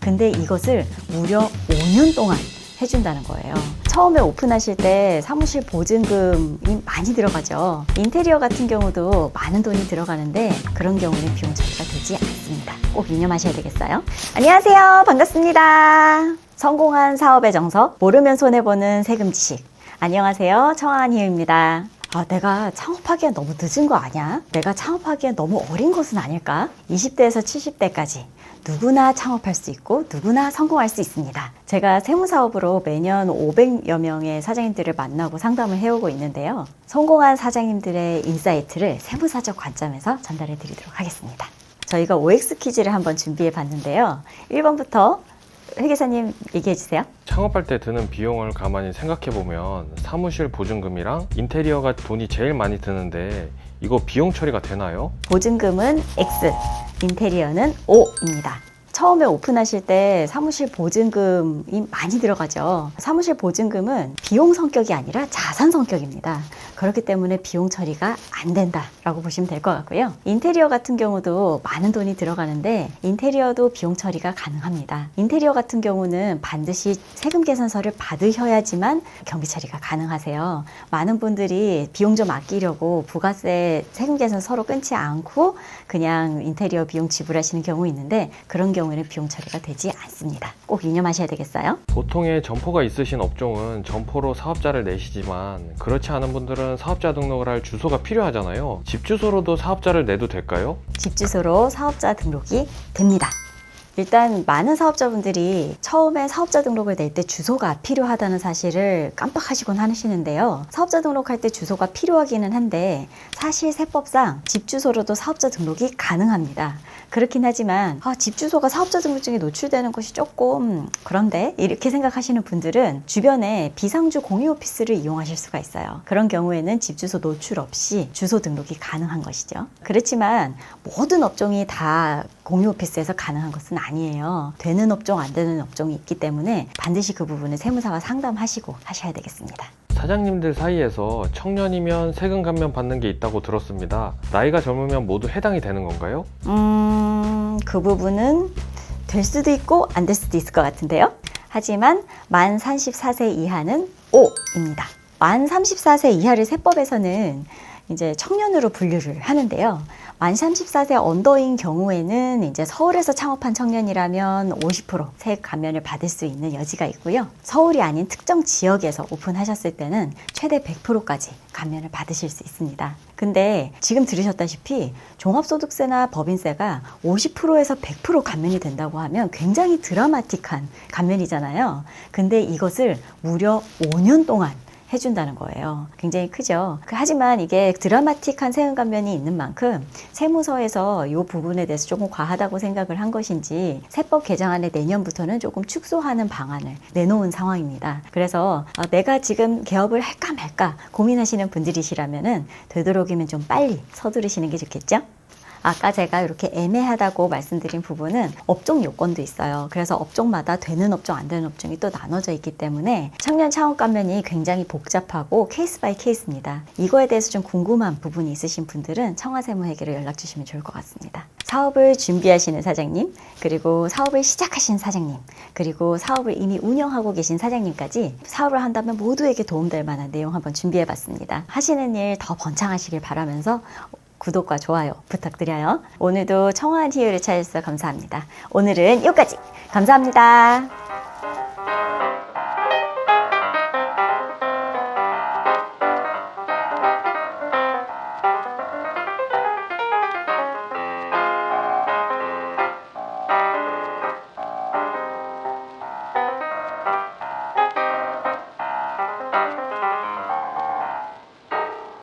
근데 이것을 무려 5년 동안 해준다는 거예요. 처음에 오픈하실 때 사무실 보증금이 많이 들어가죠. 인테리어 같은 경우도 많은 돈이 들어가는데 그런 경우는 비용 처리가 되지 않습니다. 꼭 유념하셔야 되겠어요. 안녕하세요. 반갑습니다. 성공한 사업의 정석, 모르면 손해보는 세금 지식. 안녕하세요. 청아한희입니다. 아, 내가 창업하기엔 너무 늦은 거 아니야? 내가 창업하기엔 너무 어린 것은 아닐까? 20대에서 70대까지 누구나 창업할 수 있고 누구나 성공할 수 있습니다. 제가 세무사업으로 매년 500여 명의 사장님들을 만나고 상담을 해오고 있는데요. 성공한 사장님들의 인사이트를 세무사적 관점에서 전달해 드리도록 하겠습니다. 저희가 OX 퀴즈를 한번 준비해 봤는데요. 1번부터 회계사님 얘기해 주세요. 창업할 때 드는 비용을 가만히 생각해 보면 사무실 보증금이랑 인테리어가 돈이 제일 많이 드는데 이거 비용 처리가 되나요? 보증금은 X, 인테리어는 O입니다. 처음에 오픈하실 때 사무실 보증금이 많이 들어가죠. 사무실 보증금은 비용 성격이 아니라 자산 성격입니다. 그렇기 때문에 비용 처리가 안 된다라고 보시면 될 것 같고요. 인테리어 같은 경우도 많은 돈이 들어가는데 인테리어도 비용 처리가 가능합니다. 인테리어 같은 경우는 반드시 세금 계산서를 받으셔야지만 경비 처리가 가능하세요. 많은 분들이 비용 좀 아끼려고 부가세 세금 계산 서로 끊지 않고 그냥 인테리어 비용 지불하시는 경우 있는데 그런 경우에는 비용 처리가 되지 않습니다. 꼭 유념하셔야 되겠어요. 보통의 점포가 있으신 업종은 점포로 사업자를 내시지만 그렇지 않은 분들은 사업자 등록을 할 주소가 필요하잖아요. 집 주소로도 사업자를 내도 될까요? 집 주소로 사업자 등록이 됩니다. 일단 많은 사업자분들이 처음에 사업자 등록을 낼 때 주소가 필요하다는 사실을 깜빡하시곤 하시는데요. 사업자 등록할 때 주소가 필요하기는 한데 사실 세법상 집 주소로도 사업자 등록이 가능합니다. 그렇긴 하지만 아, 집 주소가 사업자 등록증에 노출되는 것이 조금 그런데 이렇게 생각하시는 분들은 주변에 비상주 공유 오피스를 이용하실 수가 있어요. 그런 경우에는 집 주소 노출 없이 주소 등록이 가능한 것이죠. 그렇지만 모든 업종이 다 공유 오피스에서 가능한 것은 아니에요. 되는 업종, 안 되는 업종이 있기 때문에 반드시 그 부분을 세무사와 상담하시고 하셔야 되겠습니다. 사장님들 사이에서 청년이면 세금 감면 받는 게 있다고 들었습니다. 나이가 젊으면 모두 해당이 되는 건가요? 음, 그 부분은 될 수도 있고 안 될 수도 있을 것 같은데요. 하지만 만 34세 이하는 O입니다. 만 34세 이하를 세법에서는 이제 청년으로 분류를 하는데요. 만 34세 언더인 경우에는 이제 서울에서 창업한 청년이라면 50% 세액 감면을 받을 수 있는 여지가 있고요. 서울이 아닌 특정 지역에서 오픈하셨을 때는 최대 100%까지 감면을 받으실 수 있습니다. 근데 지금 들으셨다시피 종합소득세나 법인세가 50%에서 100% 감면이 된다고 하면 굉장히 드라마틱한 감면이잖아요. 근데 이것을 무려 5년 동안 해준다는 거예요. 굉장히 크죠. 그- 하지만 이게 드라마틱한 세금 감면이 있는 만큼 세무서에서 이 부분에 대해서 조금 과하다고 생각을 한 것인지 세법 개정안에 내년부터는 조금 축소하는 방안을 내놓은 상황입니다. 그래서 어, 내가 지금 개업을 할까 말까 고민하시는 분들이시라면은 되도록이면 좀 빨리 서두르시는 게 좋겠죠? 아까 제가 이렇게 애매하다고 말씀드린 부분은 업종 요건도 있어요. 그래서 업종마다 되는 업종, 안 되는 업종이 또 나눠져 있기 때문에 청년 창업 감면이 굉장히 복잡하고 케이스 바이 케이스입니다. 이거에 대해서 좀 궁금한 부분이 있으신 분들은 청와세무회계로 연락 주시면 좋을 것 같습니다. 사업을 준비하시는 사장님, 그리고 사업을 시작하신 사장님, 그리고 사업을 이미 운영하고 계신 사장님까지 사업을 한다면 모두에게 도움될 만한 내용 한번 준비해 봤습니다. 하시는 일 더 번창하시길 바라면서 구독과 좋아요 부탁드려요. 오늘도 청아한 희유를 찾아주셔서 감사합니다. 오늘은 여기까지. 감사합니다.